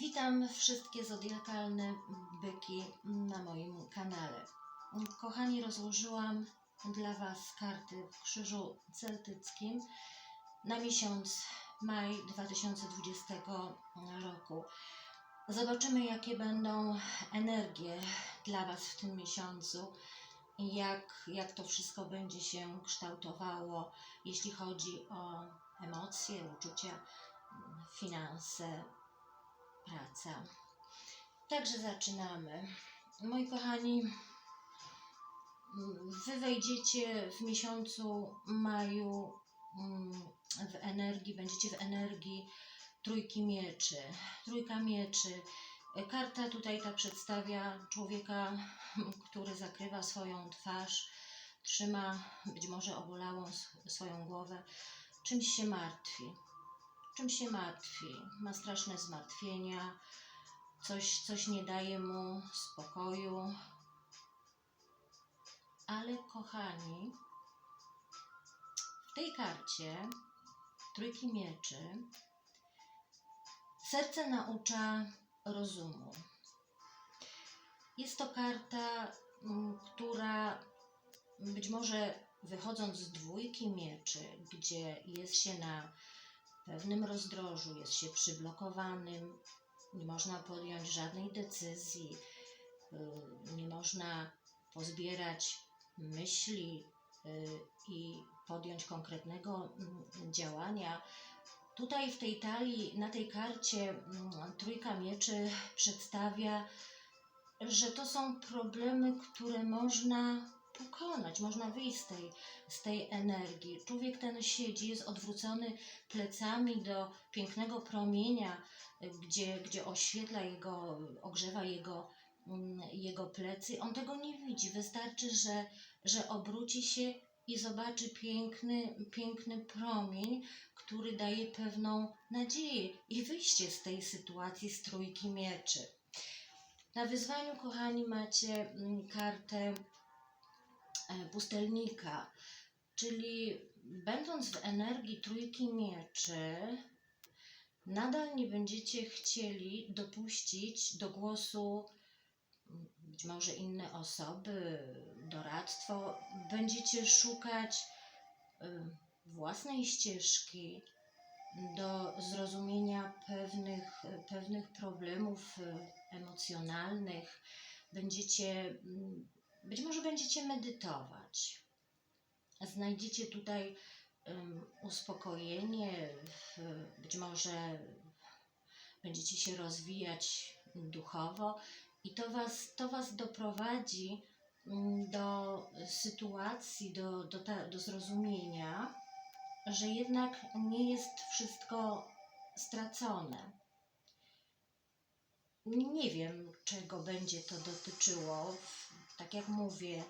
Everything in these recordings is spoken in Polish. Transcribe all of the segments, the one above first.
Witam wszystkie zodiakalne byki na moim kanale. Kochani, rozłożyłam dla Was karty w krzyżu celtyckim na miesiąc maj 2020 roku. Zobaczymy, jakie będą energie dla Was w tym miesiącu jak, jak to wszystko będzie się kształtowało, jeśli chodzi o emocje, uczucia, finanse, praca. Także zaczynamy. Moi kochani, Wy wejdziecie w miesiącu maju mm, w energii, będziecie w energii trójki mieczy. Trójka mieczy. Karta tutaj ta przedstawia człowieka, który zakrywa swoją twarz, trzyma być może obolałą swoją głowę, czymś się martwi. Czymś się martwi. Ma straszne zmartwienia, coś, coś nie daje mu spokoju. Ale kochani, w tej karcie trójki mieczy serce naucza rozumu. Jest to karta, mm, która być może wychodząc z dwójki mieczy, gdzie jest się na pewnym rozdrożu, jest się przyblokowanym, nie można podjąć żadnej decyzji, y, nie można pozbierać myśli y, i podjąć konkretnego mm, działania. Tutaj w tej talii, na tej karcie mm, trójka mieczy przedstawia, że to są problemy, które można pokonać, można wyjść z tej, z tej energii. Człowiek ten siedzi, jest odwrócony plecami do pięknego promienia, gdzie, gdzie oświetla jego, ogrzewa jego, mm, jego plecy. On tego nie widzi. Wystarczy, że, że obróci się i zobaczy piękny, piękny promień, który daje pewną nadzieję i wyjście z tej sytuacji z trójki mieczy. Na wyzwaniu, kochani, macie mm, kartę pustelnika, czyli będąc w energii trójki mieczy, nadal nie będziecie chcieli dopuścić do głosu mm, być może inne osoby, doradztwo. Będziecie szukać y, własnej ścieżki do zrozumienia pewnych, pewnych problemów y, emocjonalnych. Będziecie, mm, być może będziecie medytować. Znajdziecie tutaj ym, uspokojenie, być może będziecie się rozwijać duchowo i to Was, to was doprowadzi mm, do sytuacji, do, do, ta, do zrozumienia, że jednak nie jest wszystko stracone. Nie wiem, czego będzie to dotyczyło. Tak jak mówię,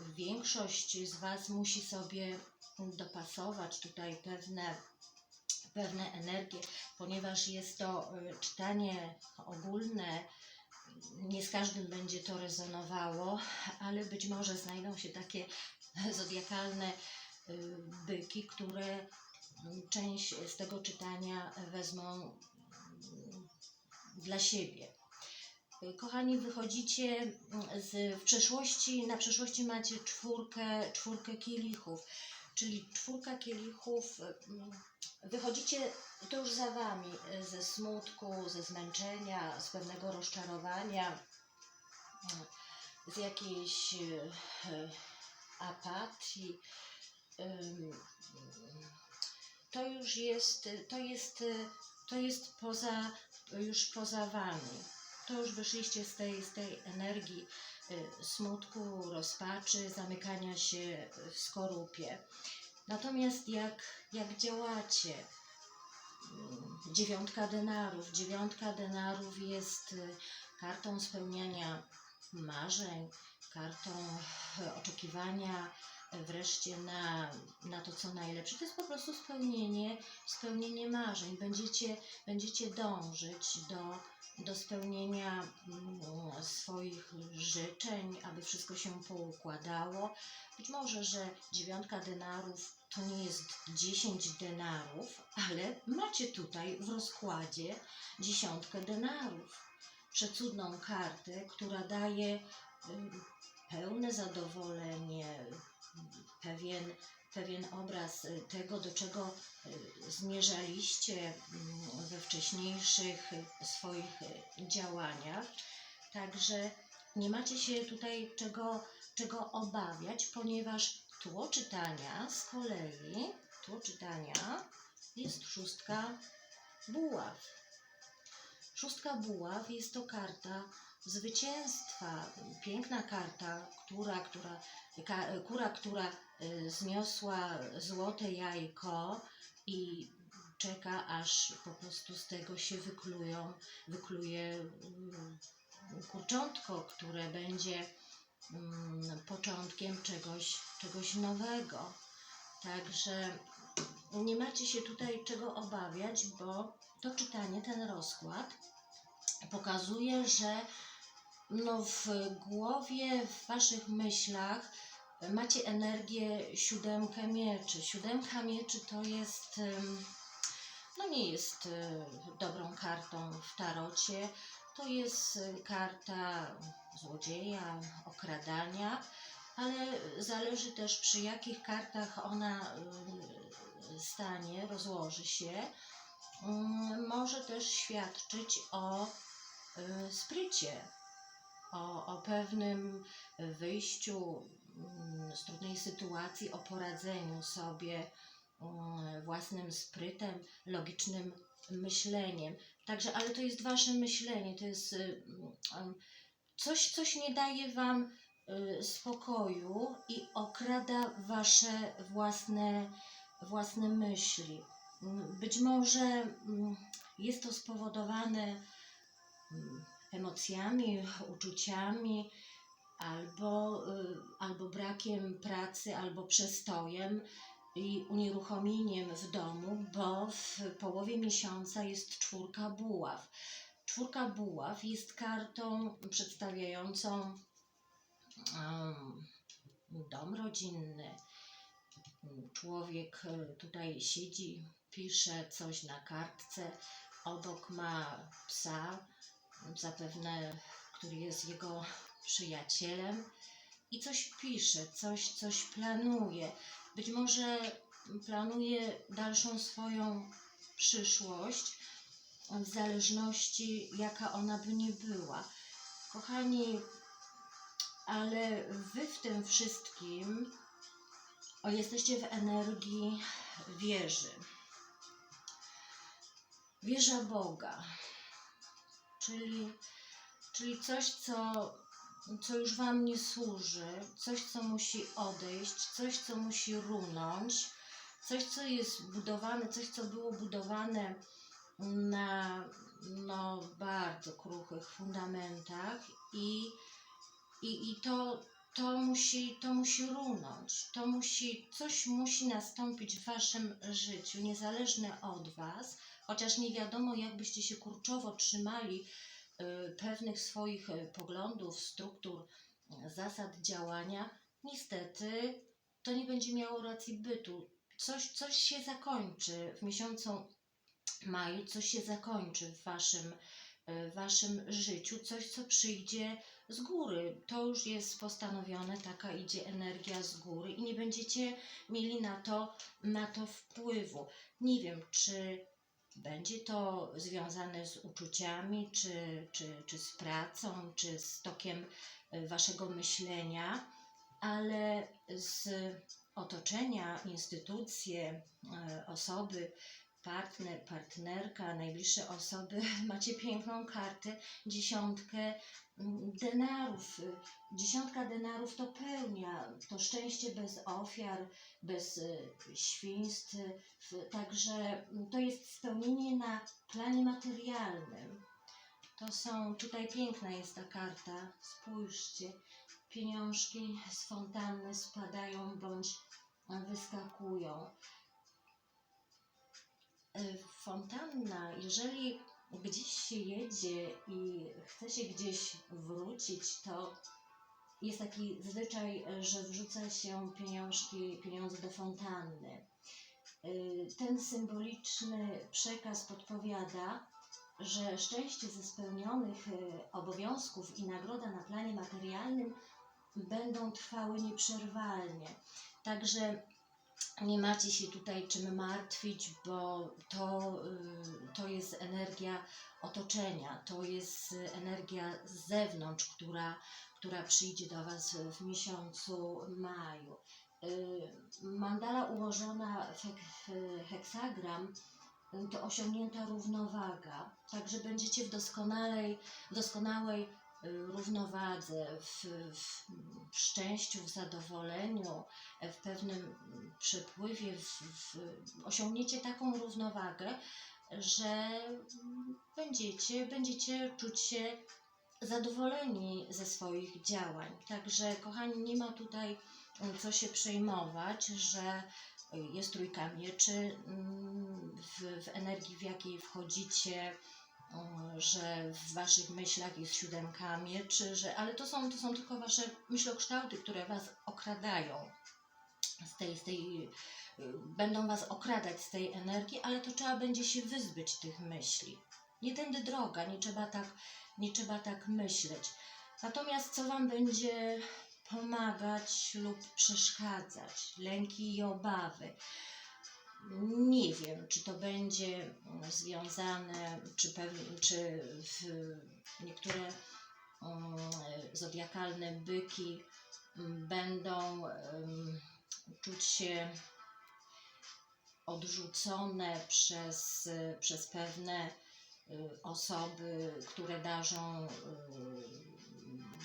większość z Was musi sobie dopasować tutaj pewne, pewne energie, ponieważ jest to y, czytanie ogólne. Nie z każdym będzie to rezonowało, ale być może znajdą się takie zodiakalne y, byki, które część z tego czytania wezmą mm, dla siebie. Kochani, wychodzicie mm, z, w przeszłości, na przeszłości macie czwórkę, czwórkę kielichów, czyli czwórka kielichów, mm, wychodzicie to już za wami, y, ze smutku, ze zmęczenia, z pewnego rozczarowania, mm, z jakiejś y, y, apatii. To już jest, to jest, to jest poza, już poza wami. To już wyszliście z tej, z tej energii y, smutku, rozpaczy, zamykania się w skorupie. Natomiast jak, jak działacie, mm, dziewiątka denarów. Dziewiątka denarów jest y, kartą spełniania marzeń, kartą oczekiwania wreszcie na, na to, co najlepsze. To jest po prostu spełnienie, spełnienie marzeń. Będziecie, będziecie dążyć do, do spełnienia mm, swoich życzeń, aby wszystko się poukładało. Być może, że dziewiątka denarów to nie jest 10 denarów, ale macie tutaj w rozkładzie dziesiątkę denarów. Przecudną kartę, która daje ym, pełne zadowolenie, pewien, pewien obraz y, tego, do czego y, zmierzaliście mm, we wcześniejszych y, swoich działaniach. Także nie macie się tutaj czego, czego obawiać, ponieważ tło czytania z kolei, tło czytania jest szóstka buław. Szóstka buław jest to karta zwycięstwa. Piękna karta, która, która, ka, kura, która y, zniosła złote jajko i czeka, aż po prostu z tego się wyklują, wykluje mm, kurczątko, które będzie mm, początkiem czegoś, czegoś nowego. Także nie macie się tutaj czego obawiać, bo to czytanie, ten rozkład pokazuje, że no w głowie, w waszych myślach macie energię siódemkę mieczy. Siódemka mieczy to jest, no nie jest y, dobrą kartą w tarocie. To jest y, karta złodzieja, okradania, ale zależy też przy jakich kartach ona y, stanie, rozłoży się. Mm, Może też świadczyć o sprycie, o, o pewnym wyjściu mm, z trudnej sytuacji, o poradzeniu sobie mm, własnym sprytem, logicznym myśleniem. Także, ale to jest wasze myślenie, to jest y, mm, coś, coś nie daje wam y, spokoju i okrada wasze własne, własne myśli. Być może jest to spowodowane emocjami, uczuciami, albo, y, albo brakiem pracy, albo przestojem i unieruchomieniem w domu, bo w połowie miesiąca jest czwórka buław. Czwórka buław jest kartą przedstawiającą em, dom rodzinny. Człowiek y, tutaj siedzi, pisze coś na kartce, obok ma psa, zapewne, który jest jego przyjacielem i coś pisze, coś, coś planuje. Być może planuje dalszą swoją przyszłość, w zależności jaka ona by nie była. Kochani, ale wy w tym wszystkim o, jesteście w energii wierzy. Wierza Boga, czyli, czyli coś, co, co już Wam nie służy, coś, co musi odejść, coś, co musi runąć, coś, co jest budowane, coś, co było budowane na no, bardzo kruchych fundamentach i, i, i to, to, musi, to musi runąć, to musi, coś musi nastąpić w Waszym życiu, niezależne od Was, chociaż nie wiadomo, jak byście się kurczowo trzymali y, pewnych swoich y, poglądów, struktur, y, zasad działania, niestety to nie będzie miało racji bytu. Coś, coś się zakończy w miesiącu maju, coś się zakończy w waszym, waszym życiu, coś, co przyjdzie z góry. To już jest postanowione, taka idzie energia z góry i nie będziecie mieli na to, na to wpływu. Nie wiem, czy będzie to związane z uczuciami, czy, czy, czy z pracą, czy z tokiem y, waszego myślenia, ale z otoczenia, instytucje, y, osoby, partner, partnerka, najbliższe osoby, macie piękną kartę, dziesiątkę mm, denarów. Dziesiątka denarów to pełnia, to szczęście bez ofiar, bez y, świństw, także mm, to jest spełnienie na planie materialnym. To są, tutaj piękna jest ta karta, spójrzcie, pieniążki z fontanny spadają bądź wyskakują. Y, Fontanna, jeżeli gdzieś się jedzie i chce się gdzieś wrócić, to jest taki zwyczaj, że wrzuca się pieniążki, pieniądze do fontanny. Y, Ten symboliczny przekaz podpowiada, że szczęście ze spełnionych y, obowiązków i nagroda na planie materialnym będą trwały nieprzerwalnie. Także nie macie się tutaj czym martwić, bo to, y, to jest energia otoczenia, to jest energia z zewnątrz, która, która przyjdzie do Was w miesiącu maju. Y, Mandala ułożona w hek- w heksagram to osiągnięta równowaga, także będziecie w doskonałej, doskonałej równowadze, w, w, szczęściu, w zadowoleniu, w pewnym przepływie, w, w, osiągniecie taką równowagę, że będziecie, będziecie czuć się zadowoleni ze swoich działań. Także, kochani, nie ma tutaj mm, co się przejmować, że jest trójka mieczy mm, w, w energii, w jakiej wchodzicie, że w waszych myślach jest siódemka mieczy, że, ale to są, to są tylko wasze myślokształty, które was okradają z tej, z tej, będą was okradać z tej energii, ale to trzeba będzie się wyzbyć tych myśli. Nie tędy droga, nie trzeba tak, nie trzeba tak myśleć. Natomiast co wam będzie pomagać lub przeszkadzać? Lęki i obawy. Nie wiem, czy to będzie mm, związane, czy, pew, czy w niektóre mm, zodiakalne byki mm, będą czuć się odrzucone przez, przez pewne y, osoby, które darzą y,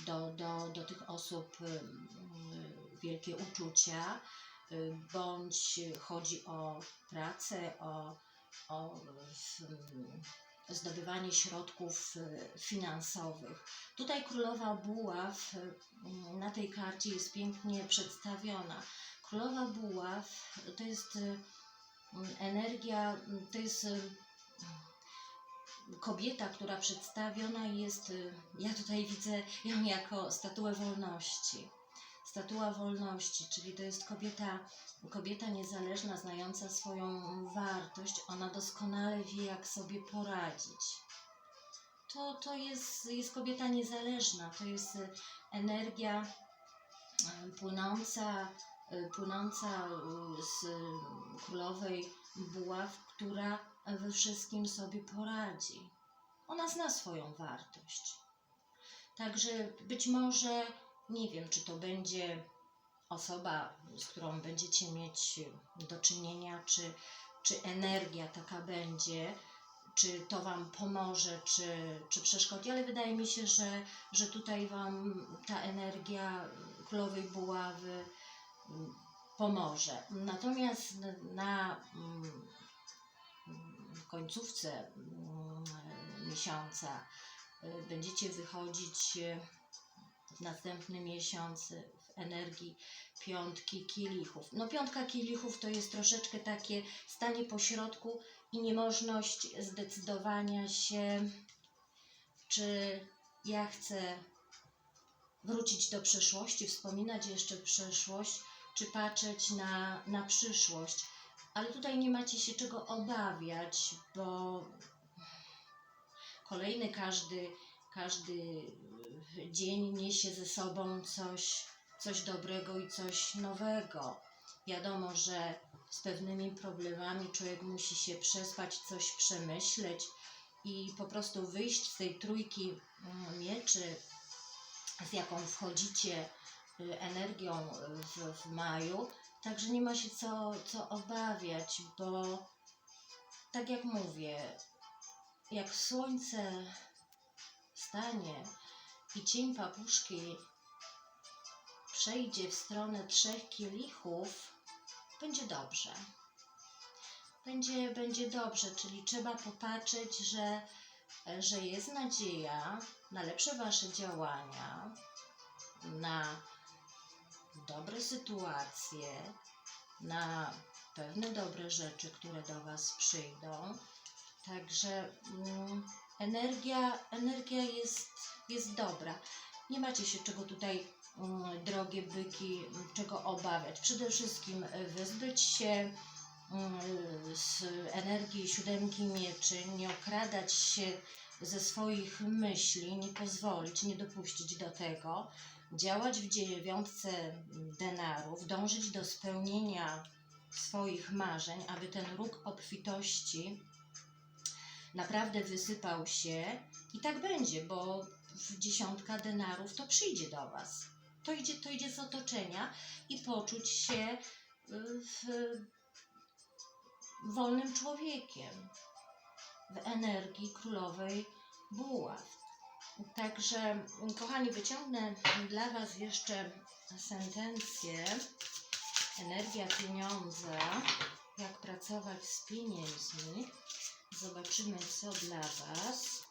do, do, do tych osób y, wielkie uczucia, bądź chodzi o pracę, o, o zdobywanie środków y, finansowych. Tutaj królowa buław y, na tej karcie jest pięknie przedstawiona. Królowa buław to jest y, energia, to jest y, kobieta, która przedstawiona jest, y, ja tutaj widzę ją jako statuę wolności. Statua wolności, czyli to jest kobieta, kobieta niezależna, znająca swoją wartość. Ona doskonale wie, jak sobie poradzić. To, to jest, jest kobieta niezależna, to jest y, energia y, płynąca, y, płynąca z królowej buław, która we wszystkim sobie poradzi. Ona zna swoją wartość. Także być może, nie wiem, czy to będzie osoba, z którą będziecie mieć do czynienia, czy, czy energia taka będzie, czy to Wam pomoże, czy, czy przeszkodzi, ale wydaje mi się, że, że tutaj Wam ta energia królowej buławy pomoże. Natomiast na mm, końcówce mm, miesiąca y, będziecie wychodzić y, w następnym miesiącu w energii piątki kielichów. No piątka kielichów to jest troszeczkę takie stanie pośrodku i niemożność zdecydowania się, czy ja chcę wrócić do przeszłości, wspominać jeszcze przeszłość, czy patrzeć na, na przyszłość. Ale tutaj nie macie się czego obawiać, bo kolejny każdy, każdy y, dzień niesie ze sobą coś, coś dobrego i coś nowego. Wiadomo, że z pewnymi problemami człowiek musi się przespać, coś przemyśleć i po prostu wyjść z tej trójki mm, mieczy, z jaką wchodzicie y, energią y, w, w maju. Także nie ma się co, co obawiać, bo tak jak mówię, jak słońce stanie i cień papuszki przejdzie w stronę trzech kielichów, będzie dobrze. Będzie, będzie dobrze, czyli trzeba popatrzeć, że, że jest nadzieja na lepsze Wasze działania, na dobre sytuacje, na pewne dobre rzeczy, które do Was przyjdą. Także mm, energia, energia jest, jest dobra. Nie macie się czego tutaj, mm, drogie byki, czego obawiać. Przede wszystkim y, wyzbyć się mm, z energii siódemki mieczy, nie okradać się ze swoich myśli, nie pozwolić, nie dopuścić do tego, działać w dziewiątce denarów, dążyć do spełnienia swoich marzeń, aby ten róg obfitości naprawdę wysypał się i tak będzie, bo w dziesiątka denarów to przyjdzie do Was. To idzie, to idzie z otoczenia i poczuć się y, w, wolnym człowiekiem w energii królowej buław. Także, kochani, wyciągnę dla Was jeszcze sentencję Energia pieniądza. Jak pracować z pieniędzmi. Zobaczymy, co dla Was.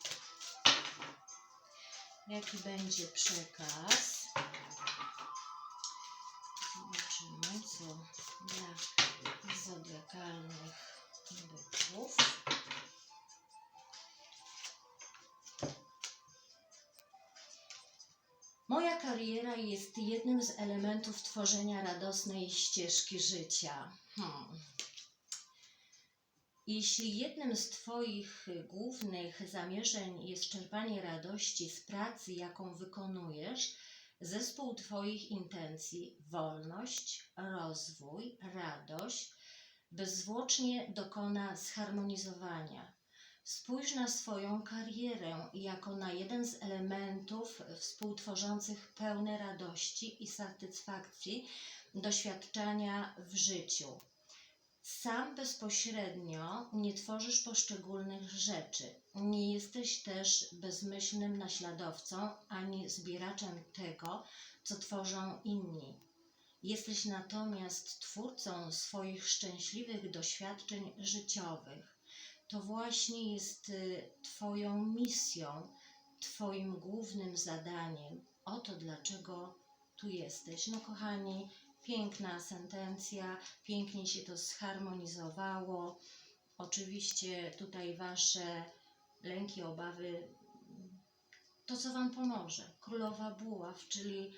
Jaki będzie przekaz. Zobaczymy, co dla zodiakalnych byków. Moja kariera jest jednym z elementów tworzenia radosnej ścieżki życia. Hmm. Jeśli jednym z Twoich głównych zamierzeń jest czerpanie radości z pracy, jaką wykonujesz, zespół Twoich intencji, wolność, rozwój, radość, bezzwłocznie dokona zharmonizowania. Spójrz na swoją karierę jako na jeden z elementów współtworzących pełne radości i satysfakcji doświadczania w życiu. Sam bezpośrednio nie tworzysz poszczególnych rzeczy. Nie jesteś też bezmyślnym naśladowcą ani zbieraczem tego, co tworzą inni. Jesteś natomiast twórcą swoich szczęśliwych doświadczeń życiowych to właśnie jest y, Twoją misją, Twoim głównym zadaniem. Oto dlaczego tu jesteś. No, kochani, piękna sentencja, pięknie się to zharmonizowało. Oczywiście tutaj Wasze lęki, obawy, to co Wam pomoże. Królowa Buław, czyli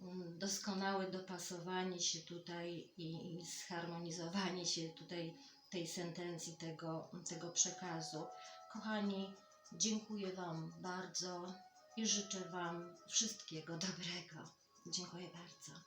mm, doskonałe dopasowanie się tutaj i, zharmonizowanie się tutaj tej sentencji, tego, tego przekazu. Kochani, dziękuję Wam bardzo i życzę Wam wszystkiego dobrego. Dziękuję bardzo.